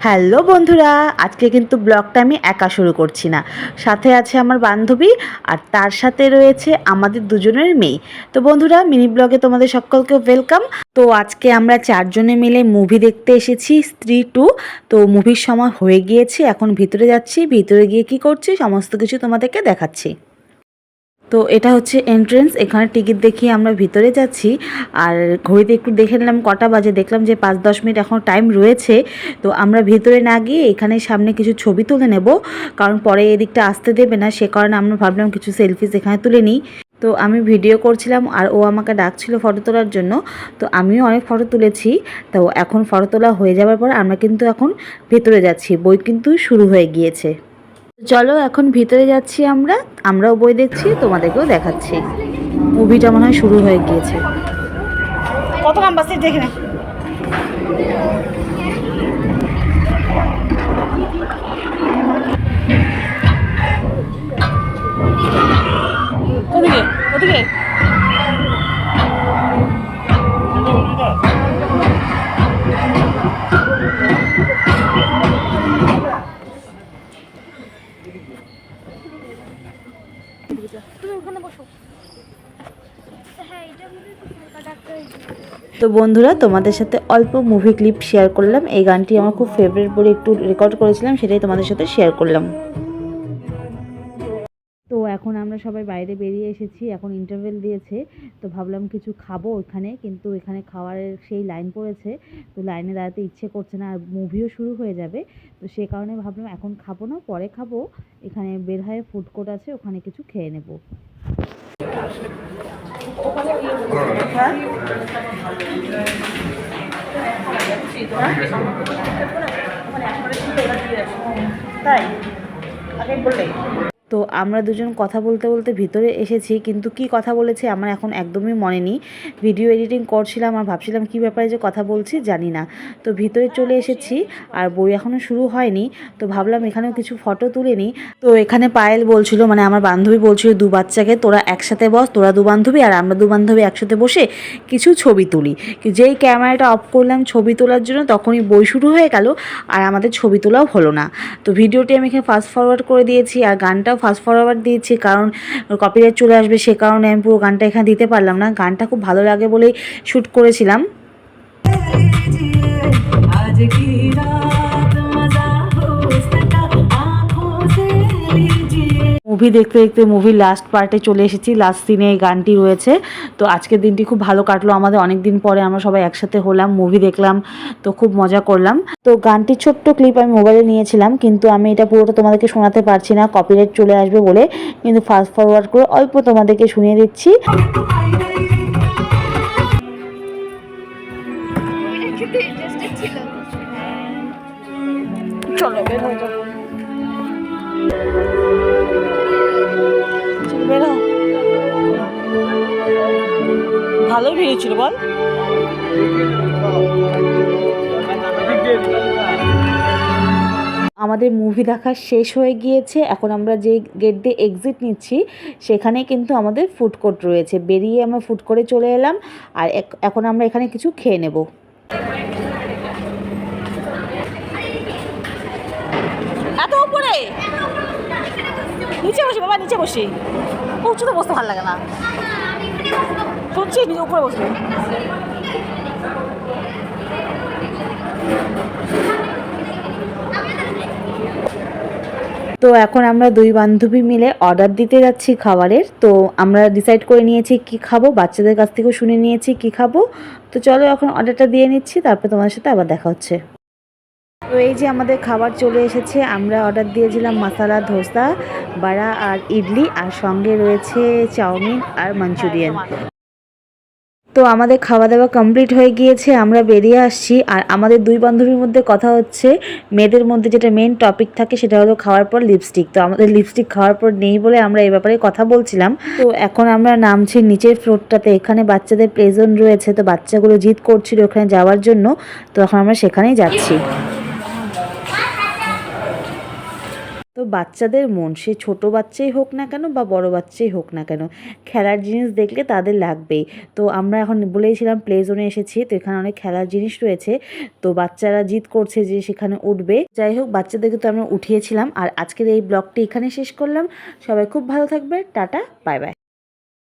Hello বন্ধুরা, আজকে কিন্তু ব্লগটা আমি একা শুরু করছি না। সাথে আছে আমার বান্ধবী আর তার সাথে রয়েছে আমাদের দুজনের মেয়ে। তো বন্ধুরা, মিনি ব্লগে তোমাদের সকলকে ওয়েলকাম তো আজকে আমরা চারজনে মিলে মুভি দেখতে এসেছি, স্ত্রী টু। তো মুভির সময় হয়ে গিয়েছে, এখন ভিতরে যাচ্ছি। ভিতরে গিয়ে কি করছি, সমস্ত কিছু তোমাদেরকে দেখাচ্ছি। তো এটা হচ্ছে এন্ট্রেন্স এখানে টিকিট দেখিয়ে আমরা ভিতরে যাচ্ছি। আর ঘড়িতে একটু দেখে নিলাম, কটা বাজে, দেখলাম যে পাঁচ দশ মিনিট এখন টাইম রয়েছে। তো আমরা ভিতরে না গিয়ে এখানে সামনে কিছু ছবি তুলে নেব, কারণ পরে এদিকটা আসতে দেবে না, সে কারণে আমরা ভাবলাম কিছু সেলফিস এখানে তুলে নিই। তো আমি ভিডিও করছিলাম আর ও আমাকে ডাকছিল ফটো তোলার জন্য, তো আমিও অনেক ফটো তুলেছি। তো এখন ফটো তোলা হয়ে যাওয়ার পর আমরা কিন্তু এখন ভেতরে যাচ্ছি, বই কিন্তু শুরু হয়ে গিয়েছে। চলো এখন ভিতরে যাচ্ছি আমরা। আমরাও বই দেখছি, তোমাদেরকেও দেখাচ্ছি। মুভিটা মনে হয় শুরু হয়ে গিয়েছে। কত নাম্বার বাসে দেখে ওদিকে ওদিকে তো বন্ধুরা, তোমাদের সাথে অল্প মুভি ক্লিপ শেয়ার করলাম। এই গানটি আমার খুব ফেভারিট বলে একটু রেকর্ড করেছিলাম, সেটাই তোমাদের সাথে শেয়ার করলাম। তো এখন আমরা সবাই বাইরে বেরিয়ে এসেছি, এখন ইন্টারভেল দিয়েছে, তো ভাবলাম কিছু খাব ওখানে, কিন্তু এখানে খাওয়ারের সেই লাইন পড়েছে, তো লাইনে দাঁড়াতে ইচ্ছে করছে না, আর মুভিও শুরু হয়ে যাবে, তো সে কারণে ভাবলাম এখন খাব না, পরে খাব, এখানে বের হয়ে ফুড কোর্ট আছে, ওখানে কিছু খেয়ে নেব। তাই আগে বললে তো আমরা দুজন কথা বলতে বলতে ভিতরে এসেছি, কিন্তু কি কথা বলেছি আমার এখন একদমই মনে নেই। ভিডিও এডিটিং করছিলাম আর ভাবছিলাম কি ব্যাপারে যে কথা বলছি জানি না। তো ভিতরে চলে এসেছি আর বই এখনও শুরু হয়নি, তো ভাবলাম এখানেও কিছু ফটো তুলে নিই। তো এখানে পায়েল বলছিল মানে আমার বান্ধবী বলছিল, দু বাচ্চাকে তোরা একসাথে বস, তোরা দু বান্ধবী আর আমরা দু বান্ধবী একসাথে বসে কিছু ছবি তুলি। যেই ক্যামেরাটা অফ করলাম ছবি তোলার জন্য, তখনই বই শুরু হয়ে গেল আর আমাদের ছবি তোলাও হলো না। তো ভিডিওটি আমি এখানে ফাস্ট ফরওয়ার্ড করে দিয়েছি আর গানটাও ফাস্ট ফরওয়ার্ড দিয়েছি, কারণ কপিরাইট চলে আসবে সে কারণে আমি পুরো গানটা এখানে দিতে পারলাম না। গানটা খুব ভালো লাগে বলেই শ্যুট করেছিলাম। আজ কি মুভি দেখতে দেখতে মুভির লাস্ট পার্টে চলে এসেছি লাস্ট সিনে এই গানটি রয়েছে। তো আজকের দিনটি খুব ভালো কাটলো আমাদের অনেক দিন পরে আমরা সবাই একসাথে হলাম মুভি দেখলাম, তো খুব মজা করলাম। তো গানটির ছোট্ট ক্লিপ আমি মোবাইলে নিয়েছিলাম, কিন্তু আমি এটা পুরোটা তোমাদেরকে শোনাতে পারছি না কপিরাইট চলে আসবে বলে, কিন্তু ফাস্ট ফরওয়ার্ড করে অল্প তোমাদেরকে শুনিয়ে দিচ্ছি। চলো, বের হয়ে ভালোই ভিড় ছিল বল। আমাদের মুভি দেখা শেষ হয়ে গিয়েছে। এখন আমরা যে গেট দিয়ে এক্সিট নিচ্ছি সেখানে কিন্তু আমাদের ফুড কোর্ট রয়েছে। বেরিয়ে আমরা ফুড কোর্টে চলে এলাম আর এখন আমরা এখানে কিছু খেয়ে নেব। এত উপরে! নিচে বসি বাবা নিচে বসি। উঁচুতে বসতে ভালো লাগে না। শুনছি নিজে উপরে বসবে। তো এখন আমরা দুই বান্ধবী মিলে অর্ডার দিতে যাচ্ছি খাবারের। তো আমরা ডিসাইড করে নিয়েছি কি খাব বাচ্চাদের কাছ থেকেও শুনে নিয়েছি কি খাব। তো চলো এখন অর্ডারটা দিয়ে নিচ্ছি তারপর তোমার সাথে আবার দেখা হচ্ছে। তো এই যে আমাদের খাবার চলে এসেছে আমরা অর্ডার দিয়েছিলাম মশালা ধোসা বড়া আর ইডলি আর সঙ্গে রয়েছে চাউমিন আর মাঞ্চুরিয়ান। তো আমাদের খাওয়া দাওয়া কমপ্লিট হয়ে গিয়েছে, আমরা বেরিয়ে আসছি। আর আমাদের দুই বান্ধবীর মধ্যে কথা হচ্ছে, মেয়েদের মধ্যে যেটা মেন টপিক থাকে সেটা হলো খাওয়ার পর লিপস্টিক তো আমাদের লিপস্টিক খাওয়ার পর নেই বলে আমরা এ ব্যাপারে কথা বলছিলাম। তো এখন আমরা নামছি নিচের ফ্লোরটাতে এখানে বাচ্চাদের প্লেজন রয়েছে, তো বাচ্চাগুলো জিদ করছিল ওখানে যাওয়ার জন্য। তো এখন আমরা সেখানেই যাচ্ছি। তো বাচ্চাদের মন, সে ছোট বাচ্চাই হোক না কেন বা বড় বাচ্চাই হোক না কেন, খেলার জিনিস দেখলে তাদের লাগবেই। তো আমরা এখন বলেইছিলাম প্লে জোনে এসেছি, তো এখানে অনেক খেলার জিনিস রয়েছে। তো বাচ্চারা জিদ করছে যে সেখানে উঠবে। যাই হোক, বাচ্চাদেরকে তো আমরা উঠিয়েছিলাম। আর আজকের এই ব্লগটি এখানে শেষ করলাম। সবাই খুব ভালো থাকবে। Tata bye bye